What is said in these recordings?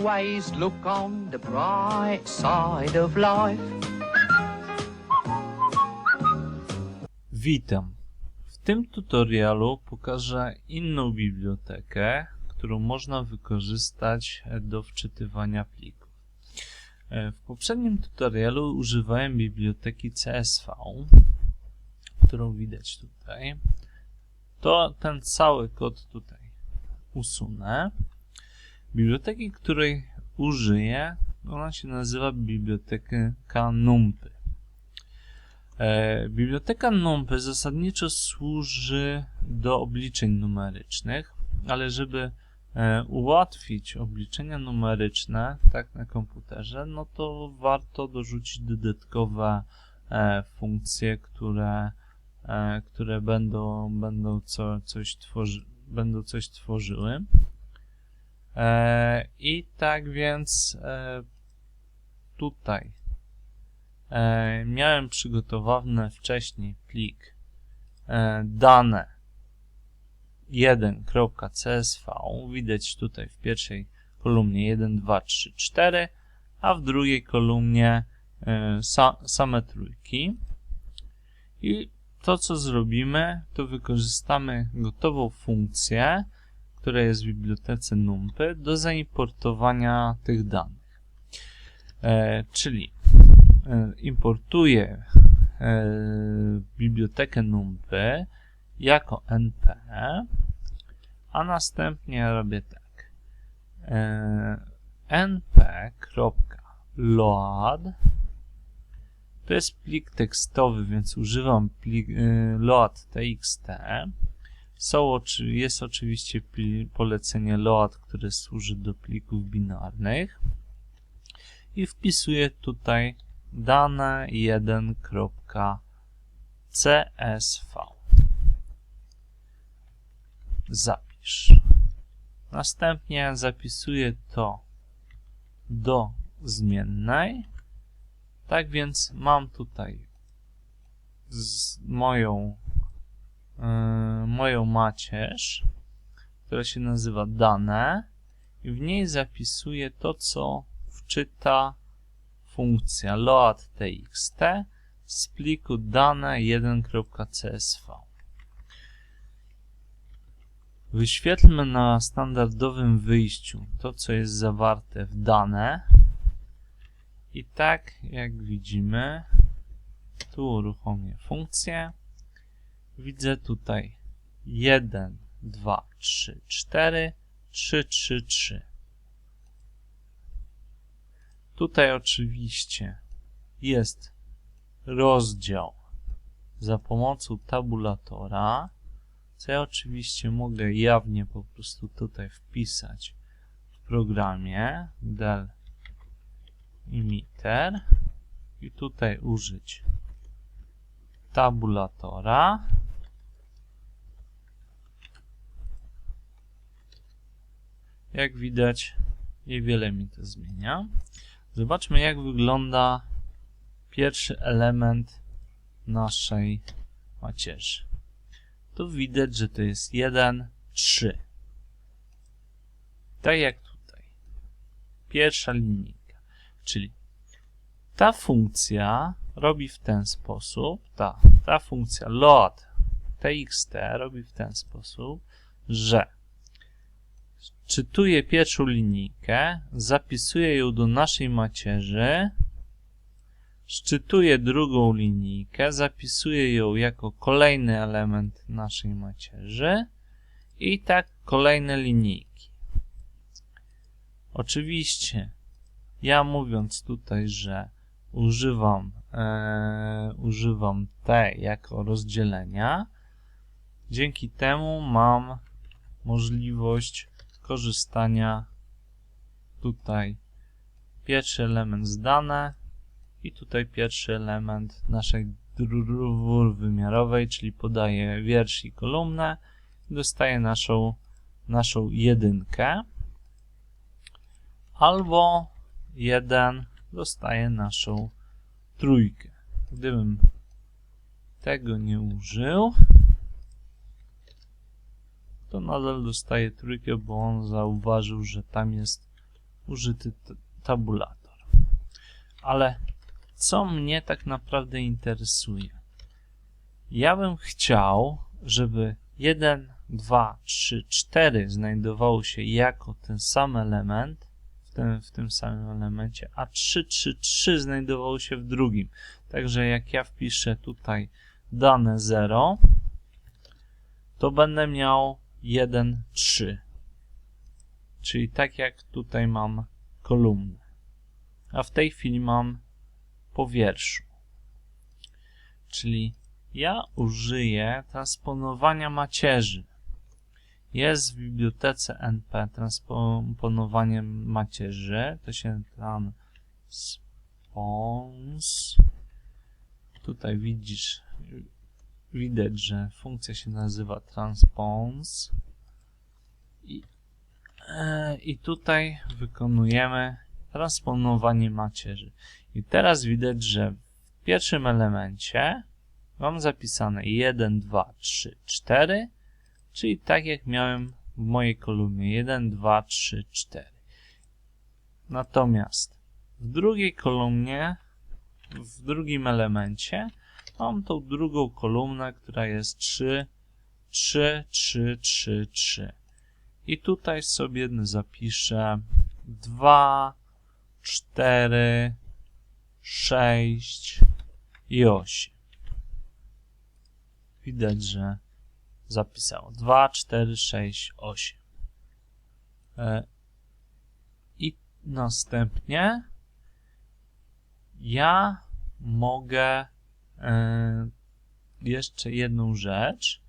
always look on the bright side of life. Witam. W tym tutorialu pokażę inną bibliotekę, którą można wykorzystać do wczytywania plików. E, W poprzednim tutorialu używałem biblioteki CSV, którą widać tutaj. To ten cały kod tutaj usunę. Biblioteki, której użyję, ona się nazywa biblioteka NumPy. E, Biblioteka NumPy zasadniczo służy do obliczeń numerycznych, ale żeby e, ułatwić obliczenia numeryczne tak na komputerze, no to warto dorzucić dodatkowe e, funkcje, które, które będą, będą, co, coś tworzy, będą coś tworzyły. E, I tak więc e, tutaj e, miałem przygotowany wcześniej plik dane 1.csv. Widać tutaj w pierwszej kolumnie 1, 2, 3, 4, a w drugiej kolumnie sa, same trójki. I to, co zrobimy, to wykorzystamy gotową funkcję, która jest w bibliotece NumPy do zaimportowania tych danych. E, czyli e, importuję e, bibliotekę NumPy jako np, a następnie robię tak. E, np.load to jest plik tekstowy, więc używam plik, e, load txt. Są, oczy- jest oczywiście polecenie load, które służy do plików binarnych i wpisuję tutaj dane 1.csv. Zapisz. Następnie zapisuję to do zmiennej. Tak więc mam tutaj z moją, moją macierz, która się nazywa dane i w niej zapisuję to, co wczyta funkcja load.txt z pliku dane 1.csv. Wyświetlmy na standardowym wyjściu to, co jest zawarte w dane. I tak, jak widzimy, tu uruchomię funkcję. Widzę tutaj 1, 2, 3, 4, 3, 3, 3. Tutaj oczywiście jest rozdział za pomocą tabulatora, co ja oczywiście mogę jawnie po prostu tutaj wpisać w programie del emitter i tutaj użyć tabulatora. Jak widać, niewiele mi to zmienia. Zobaczmy, jak wygląda pierwszy element naszej macierzy. Tu widać, że to jest 1, 3. Tak jak tutaj. Pierwsza linijka. Czyli ta funkcja robi w ten sposób, ta, ta funkcja load txt robi w ten sposób, że czytuje pierwszą linijkę, zapisuje ją do naszej macierzy, szczytuje drugą linijkę, zapisuje ją jako kolejny element naszej macierzy i tak kolejne linijki. Oczywiście, ja mówiąc tutaj, że używam, e, używam T jako rozdzielenia, dzięki temu mam możliwość korzystania tutaj pierwszy element z dane i tutaj pierwszy element naszej dwuwymiarowej, czyli podaję wiersz i kolumnę i dostaję naszą, naszą jedynkę albo jeden dostaję naszą trójkę. Gdybym tego nie użył, to nadal dostaję trójkę, bo on zauważył, że tam jest użyty tabulator. Ale co mnie tak naprawdę interesuje? Ja bym chciał, żeby 1, 2, 3, 4 znajdowało się jako ten sam element w tym, w tym samym elemencie, a 3, 3, 3 znajdowało się w drugim. Także jak ja wpiszę tutaj dane 0, to będę miał 1, 3. Czyli tak jak tutaj mam kolumnę. A w tej chwili mam po wierszu. Czyli ja użyję transponowania macierzy. Jest w bibliotece NP transponowanie macierzy. To się transpons. Tutaj widzisz, widać, że funkcja się nazywa transpons. I, e, I tutaj wykonujemy transponowanie macierzy. I teraz widać, że w pierwszym elemencie mam zapisane 1, 2, 3, 4, czyli tak jak miałem w mojej kolumnie 1, 2, 3, 4. Natomiast w drugiej kolumnie, w drugim elemencie mam tą drugą kolumnę, która jest 3, 3, 3, 3, 3. I tutaj sobie zapiszę 2, 4, 6 i 8. Widać, że zapisało 2, 4, 6, 8. E, I następnie ja mogę jeszcze jedną rzecz.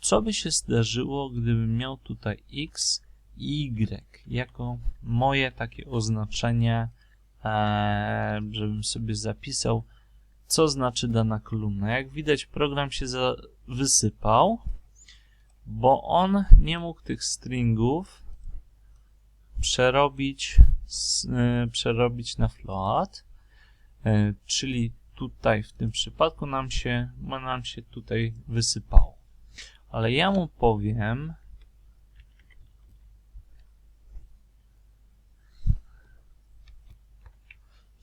Co by się zdarzyło, gdybym miał tutaj x i y jako moje takie oznaczenie, e, żebym sobie zapisał, co znaczy dana kolumna. Jak widać, program się wysypał, bo on nie mógł tych stringów przerobić, e, przerobić na float, e, czyli tutaj w tym przypadku nam się, nam się tutaj wysypało. Ale ja mu powiem,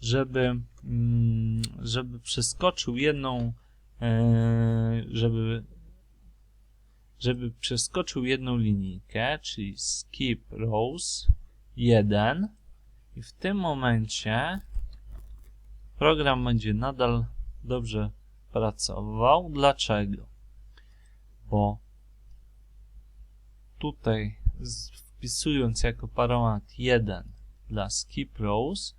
żeby, mm, żeby przeskoczył jedną, e, żeby, żeby przeskoczył jedną linijkę, czyli skip rows 1 i w tym momencie program będzie nadal dobrze pracował. Dlaczego? Bo tutaj wpisując jako parametr 1 dla skip rows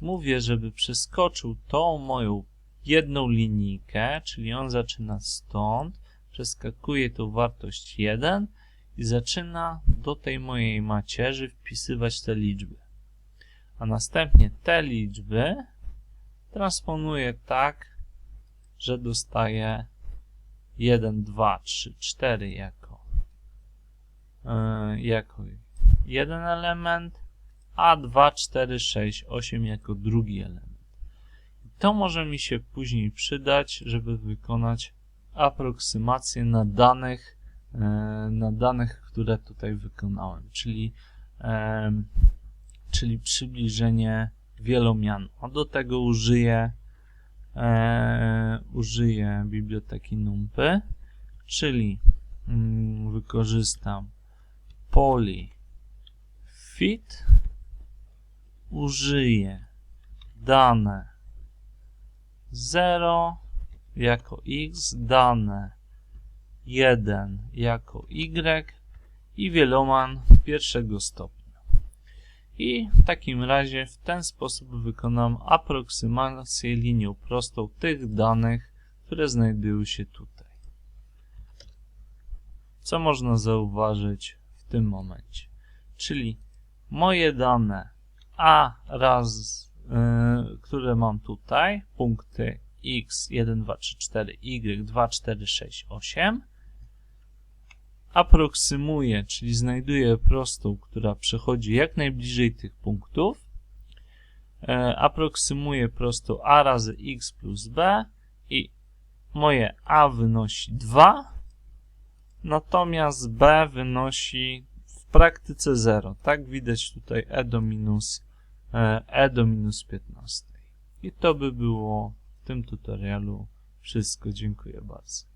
mówię, żeby przeskoczył tą moją jedną linijkę, czyli on zaczyna stąd, przeskakuje tą wartość 1 i zaczyna do tej mojej macierzy wpisywać te liczby. A następnie te liczby transponuje tak, że dostaje 1, 2, 3, 4 jako, yy, jako jeden element, a 2, 4, 6, 8 jako drugi element. To może mi się później przydać, żeby wykonać aproksymację na danych, e, na danych, które tutaj wykonałem, czyli, em, czyli przybliżenie wielomianu. A do tego użyję, e, użyję biblioteki NumPy, czyli mm, wykorzystam polyfit użyję dane 0 jako x, dane 1 jako y i wieloman pierwszego stopnia. I w takim razie w ten sposób wykonam aproksymację linią prostą tych danych, które znajdują się tutaj. Co można zauważyć w tym momencie? Czyli moje dane a raz, y, które mam tutaj, punkty x 1, 2, 3, 4, y 2, 4, 6, 8, aproksymuję, czyli znajduję prostą, która przechodzi jak najbliżej tych punktów, e, aproksymuję prostą a razy x plus b i moje a wynosi 2, natomiast b wynosi w praktyce 0. Tak widać tutaj e do minus, e, e do minus 15. I to by było w tym tutorialu wszystko. Dziękuję bardzo.